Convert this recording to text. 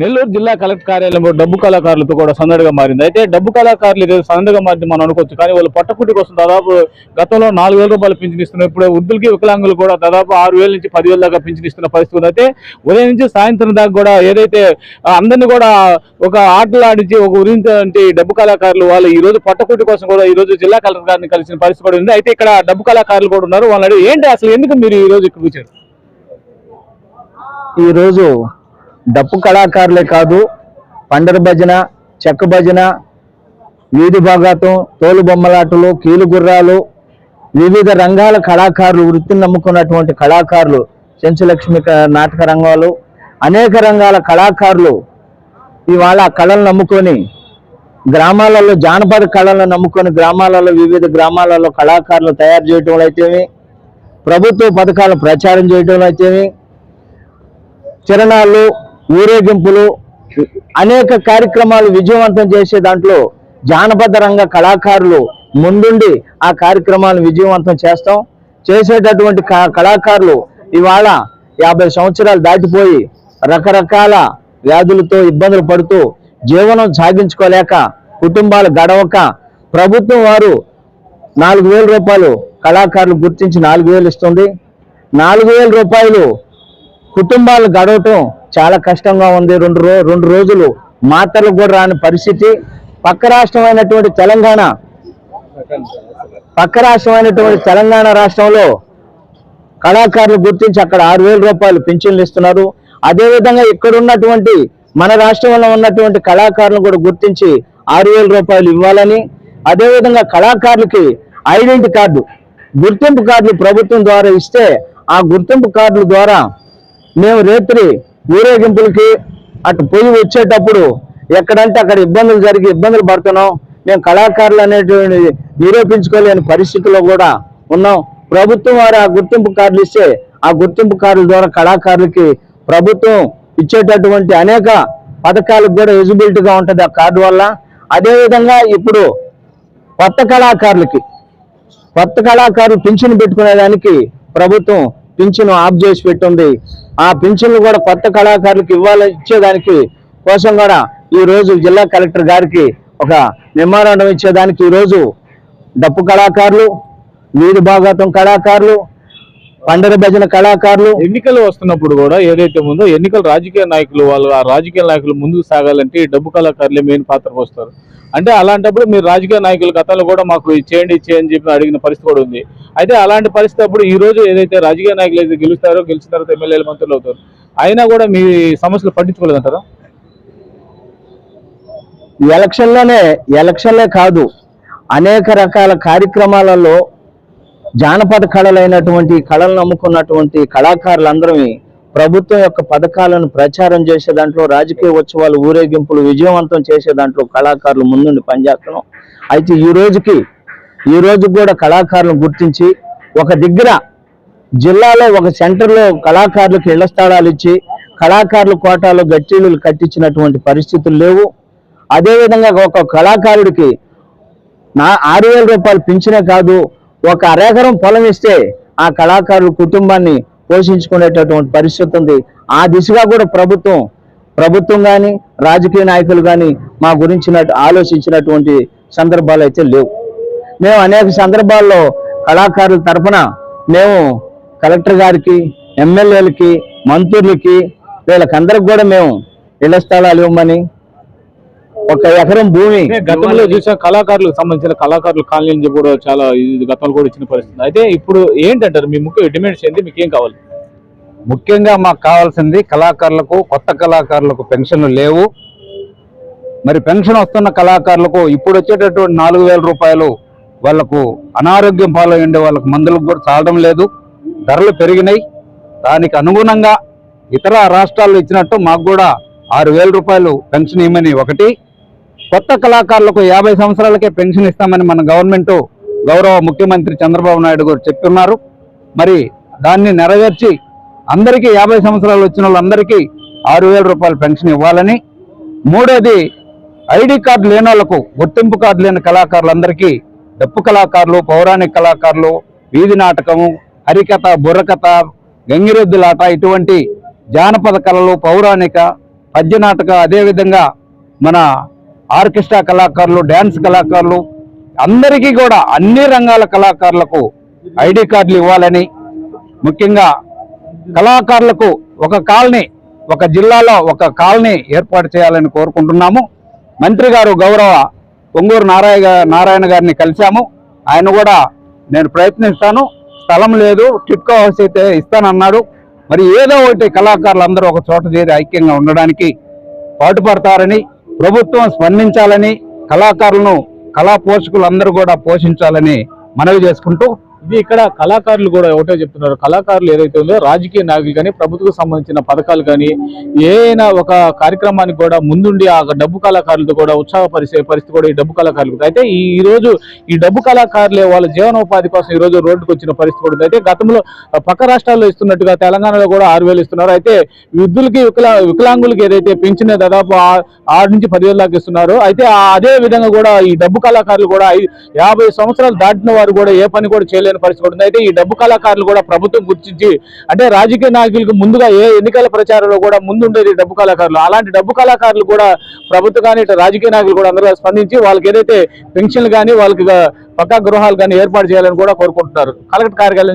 నెల్లూరు జిల్లా కలెక్టర్ కార్యాలయంలో డబ్బు కళాకారులతో కూడా సందడిగా మారింది. అయితే డబ్బు కళాకారులు ఏదో సందడిగా మారింది మనం అనుకోవచ్చు కానీ వాళ్ళు పట్టకుటి కోసం దాదాపు గతంలో నాలుగు వేల రూపాయలు పింఛన్ ఇస్తున్నారు. ఇప్పుడు వృద్ధులకి వికలాంగులు కూడా దాదాపు ఆరు వేల నుంచి పదివేల దాకా పింఛన్ ఇస్తున్న పరిస్థితి అయితే ఉదయం నుంచి సాయంత్రం దాకా కూడా ఏదైతే అందరినీ కూడా ఒక ఆటలు ఆడించి ఒక ఉరించే డబ్బు కళాకారులు వాళ్ళు ఈ రోజు కోసం కూడా ఈ రోజు జిల్లా కలెక్టర్ గారిని కలిసిన పరిస్థితి కూడా ఉంది. అయితే ఇక్కడ డబ్బు కళాకారులు కూడా ఉన్నారు. వాళ్ళు ఏంటి అసలు ఎందుకు మీరు ఈ రోజు ఇక్కడ కూర్చారు? ఈరోజు డప్పు కళాకారులే కాదు పండర భజన చెక్క భజన వీధి భాగాతం తోలు బొమ్మలాటలు కీలుగుర్రాలు వివిధ రంగాల కళాకారులు వృత్తిని నమ్ముకున్నటువంటి కళాకారులు చెంచులక్ష్మి నాటక రంగాలు అనేక రంగాల కళాకారులు ఇవాళ ఆ కళలు నమ్ముకొని గ్రామాలలో జానపద కళలను నమ్ముకొని గ్రామాలలో వివిధ గ్రామాలలో కళాకారులు తయారు చేయటంలో అయితేమి ప్రభుత్వ పథకాలను ప్రచారం చేయటంలో అయితేమి చిరణాలు ఊరేగింపులు అనేక కార్యక్రమాలు విజయవంతం చేసే దాంట్లో జానపద రంగ కళాకారులు ముందుండి ఆ కార్యక్రమాలను విజయవంతం చేస్తాం. చేసేటటువంటి క- కళాకారులు ఇవాళ యాభై సంవత్సరాలు దాటిపోయి రకరకాల వ్యాధులతో ఇబ్బందులు పడుతూ జీవనం సాగించుకోలేక కుటుంబాలు గడవక ప్రభుత్వం వారు నాలుగు వేల రూపాయలు కళాకారులు గుర్తించి నాలుగు వేలు ఇస్తుంది. నాలుగు వేల రూపాయలు కుటుంబాలు గడవటం చాలా కష్టంగా ఉంది. రెండు రో రెండు రోజులు మాత్రలు కూడా రాని పరిస్థితి. పక్క రాష్ట్రమైనటువంటి తెలంగాణ పక్క రాష్ట్రమైనటువంటి తెలంగాణ రాష్ట్రంలో కళాకారులు గుర్తించి అక్కడ ఆరు వేల రూపాయలు పెన్షన్లు ఇస్తున్నారు. అదేవిధంగా ఇక్కడ ఉన్నటువంటి మన రాష్ట్రంలో ఉన్నటువంటి కళాకారులను కూడా గుర్తించి ఆరు వేల రూపాయలు ఇవ్వాలని అదేవిధంగా కళాకారులకి ఐడెంటిటీ కార్డు గుర్తింపు కార్డులు ప్రభుత్వం ద్వారా ఇస్తే ఆ గుర్తింపు కార్డుల ద్వారా మేము రేత్రి ఊరేగింపులకి అటు పోయి వచ్చేటప్పుడు ఎక్కడంటే అక్కడ ఇబ్బందులు జరిగి ఇబ్బందులు పడుతున్నాం. మేము కళాకారులు అనేటువంటి నిరూపించుకోలేని పరిస్థితిలో కూడా ఉన్నాం. ప్రభుత్వం వారు ఆ గుర్తింపు కార్డులు ఇస్తే ఆ గుర్తింపు కార్డుల ద్వారా కళాకారులకి ప్రభుత్వం ఇచ్చేటటువంటి అనేక పథకాలకు కూడా ఎలిజిబిలిటీగా ఉంటుంది ఆ కార్డు వల్ల. అదేవిధంగా ఇప్పుడు కొత్త కళాకారులకి కొత్త కళాకారులు పింఛను పెట్టుకునేదానికి ప్రభుత్వం పింఛను ఆఫ్ చేసి పెట్టింది. ఆ పింఛన్లు కూడా కొత్త కళాకారులకు ఇవ్వాలి ఇచ్చేదానికి కోసం కూడా ఈ రోజు జిల్లా కలెక్టర్ గారికి ఒక మెమోరాండం ఇచ్చేదానికి ఈ రోజు డప్పు కళాకారులు వీధి భాగవతం కళాకారులు పండర భజన కళాకారులు. ఎన్నికలు వస్తున్నప్పుడు కూడా ఏదైతే ఉందో ఎన్నికలు రాజకీయ నాయకులు వాళ్ళు ఆ రాజకీయ నాయకులు ముందుకు సాగాలంటే డబ్బు కళాకారులే మెయిన్ పాత్రకు వస్తారు అంటే అలాంటప్పుడు మీరు రాజకీయ నాయకుల గతంలో కూడా మాకు చేయండి చేయండి చెప్పి అడిగిన పరిస్థితి కూడా ఉంది. అయితే అలాంటి పరిస్థితి అప్పుడు ఈ రోజు ఏదైతే రాజకీయ నాయకులు అయితే గెలుస్తారో గెలిచిన తర్వాత ఎమ్మెల్యేలు మంత్రులు అవుతారు. అయినా కూడా మీ సమస్యలు పట్టించుకోలేదంటారా? ఎలక్షన్లోనే ఎలక్షన్లే కాదు అనేక రకాల కార్యక్రమాలలో జానపద కళలైనటువంటి కళలను నమ్ముకున్నటువంటి కళాకారులందరూ ప్రభుత్వం యొక్క పథకాలను ప్రచారం చేసే దాంట్లో రాజకీయ ఉత్సవాలు ఊరేగింపులు విజయవంతం చేసే దాంట్లో కళాకారులు ముందుండి పనిచేస్తున్నాం. అయితే ఈ రోజుకి ఈ రోజు కూడా కళాకారులను గుర్తించి ఒక దగ్గర జిల్లాలో ఒక సెంటర్లో కళాకారులకు ఇళ్ళ స్థలాలు ఇచ్చి కళాకారుల కోటాలో గట్టిళ్ళు కట్టించినటువంటి పరిస్థితులు లేవు. అదేవిధంగా ఒక కళాకారుడికి నా ఆరు వేల రూపాయలు పింఛనే కాదు ఒక అరెకరం పొలం ఇస్తే ఆ కళాకారుల కుటుంబాన్ని పోషించుకునేటటువంటి పరిస్థితి ఉంది. ఆ దిశగా కూడా ప్రభుత్వం ప్రభుత్వం కానీ రాజకీయ నాయకులు కానీ మా గురించి ఆలోచించినటువంటి సందర్భాలు అయితే లేవు. మేము అనేక సందర్భాల్లో కళాకారుల తరఫున మేము కలెక్టర్ గారికి ఎమ్మెల్యేలకి మంత్రులకి వీళ్ళకందరికి కూడా మేము ఇళ్ళ స్థలాలు ఇవ్వమని ఒక ఎకరం భూమి. గతంలో చూసిన కళాకారులకు సంబంధించిన కళాకారుల కాలనీ కూడా చాలా ఇది గతంలో కూడా ఇచ్చిన పరిస్థితి అయితే ఇప్పుడు ఏంటంటారు? మీ ముఖ్య డిమాండ్స్ ఏంటి? మీకు ఏం కావాలి? ముఖ్యంగా మాకు కావాల్సింది కళాకారులకు కొత్త కళాకారులకు పెన్షన్లు లేవు. మరి పెన్షన్ వస్తున్న కళాకారులకు ఇప్పుడు వచ్చేటటువంటి నాలుగు వేల రూపాయలు వాళ్ళకు అనారోగ్యం పాలయ్యండే వాళ్ళకు మందులకు కూడా చాలడం లేదు. ధరలు పెరిగినాయి. దానికి అనుగుణంగా ఇతర రాష్ట్రాల్లో ఇచ్చినట్టు మాకు కూడా ఆరు వేల రూపాయలు పెన్షన్ ఇవ్వమని ఒకటి కొత్త కళాకారులకు యాభై సంవత్సరాలకే పెన్షన్ ఇస్తామని మన గవర్నమెంట్ గౌరవ ముఖ్యమంత్రి చంద్రబాబు నాయుడు గారు చెప్తున్నారు మరి దాన్ని నెరవేర్చి అందరికీ యాభై సంవత్సరాలు వచ్చిన వాళ్ళందరికీ ఆరు వేల రూపాయల పెన్షన్ ఇవ్వాలని మూడోది ఐడి కార్డు లేని వాళ్ళకు గుర్తింపు కార్డు లేని కళాకారులందరికీ డప్పు కళాకారులు పౌరాణిక కళాకారులు వీధి నాటకము హరికథ బుర్రకథ గంగిరెద్దులాట ఇటువంటి జానపద కళలు పౌరాణిక పద్య నాటక అదేవిధంగా మన ఆర్కెస్ట్రా కళాకారులు డ్యాన్స్ కళాకారులు అందరికీ కూడా అన్ని రంగాల కళాకారులకు ఐడి కార్డులు ఇవ్వాలని ముఖ్యంగా కళాకారులకు ఒక కాలనీ ఒక జిల్లాలో ఒక కాలనీ ఏర్పాటు చేయాలని కోరుకుంటున్నాము. మంత్రి గారు గౌరవ పొంగూరు నారాయణ నారాయణ గారిని కలిశాము. ఆయన కూడా నేను ప్రయత్నిస్తాను. స్థలం లేదు టిట్కో హౌస్ అయితే ఇస్తానన్నాడు. మరి ఏదో ఒకటి కళాకారులందరూ ఒక చోట చేరి ఐక్యంగా ఉండడానికి పాటుపడతారని ప్రభుత్వం స్పందించాలని కళాకారులను కళా పోషకులందరూ కూడా పోషించాలని మనవి చేసుకుంటూ ఇది ఇక్కడ కళాకారులు కూడా ఒకటే చెప్తున్నారు. కళాకారులు ఏదైతే ఉందో రాజకీయ నాయకులు కానీ ప్రభుత్వకు సంబంధించిన పథకాలు కానీ ఏదైనా ఒక కార్యక్రమానికి కూడా ముందుండి ఆ డబ్బు కళాకారులతో కూడా ఉత్సాహపరిచే పరిస్థితి కూడా ఈ డబ్బు కళాకారులకు అయితే ఈ రోజు ఈ డబ్బు కళాకారులే వాళ్ళ జీవనోపాధి కోసం ఈ రోజు రోడ్డుకు వచ్చిన పరిస్థితి కూడా అయితే గతంలో పక్క రాష్ట్రాల్లో ఇస్తున్నట్టుగా తెలంగాణలో కూడా ఆరు వేలు ఇస్తున్నారు. అయితే వృద్ధులకి వికలా వికలాంగులకి ఏదైతే పెంచిన దాదాపు ఆరు నుంచి పదివేల దాకా ఇస్తున్నారు. అయితే అదే విధంగా కూడా ఈ డబ్బు కళాకారులు కూడా యాభై సంవత్సరాలు దాటిన వారు కూడా ఏ పని కూడా చేయలేదు. లేని పరిస్థితి ఉంది అయితే ఈ డబ్బు కళాకారులు కూడా ప్రభుత్వం గుర్తించి అంటే రాజకీయ నాయకులకు ముందుగా ఏ ఎన్నికల ప్రచారంలో కూడా ముందుండేది డబ్బు కళాకారులు. అలాంటి డబ్బు కళాకారులు కూడా ప్రభుత్వం కానీ ఇటు రాజకీయ నాయకులు కూడా అందరూ స్పందించి వాళ్ళకి ఏదైతే పెన్షన్లు కానీ వాళ్ళకి పక్కా గృహాలు కానీ ఏర్పాటు చేయాలని కూడా కోరుకుంటున్నారు. కలెక్టర్ కార్యాలయం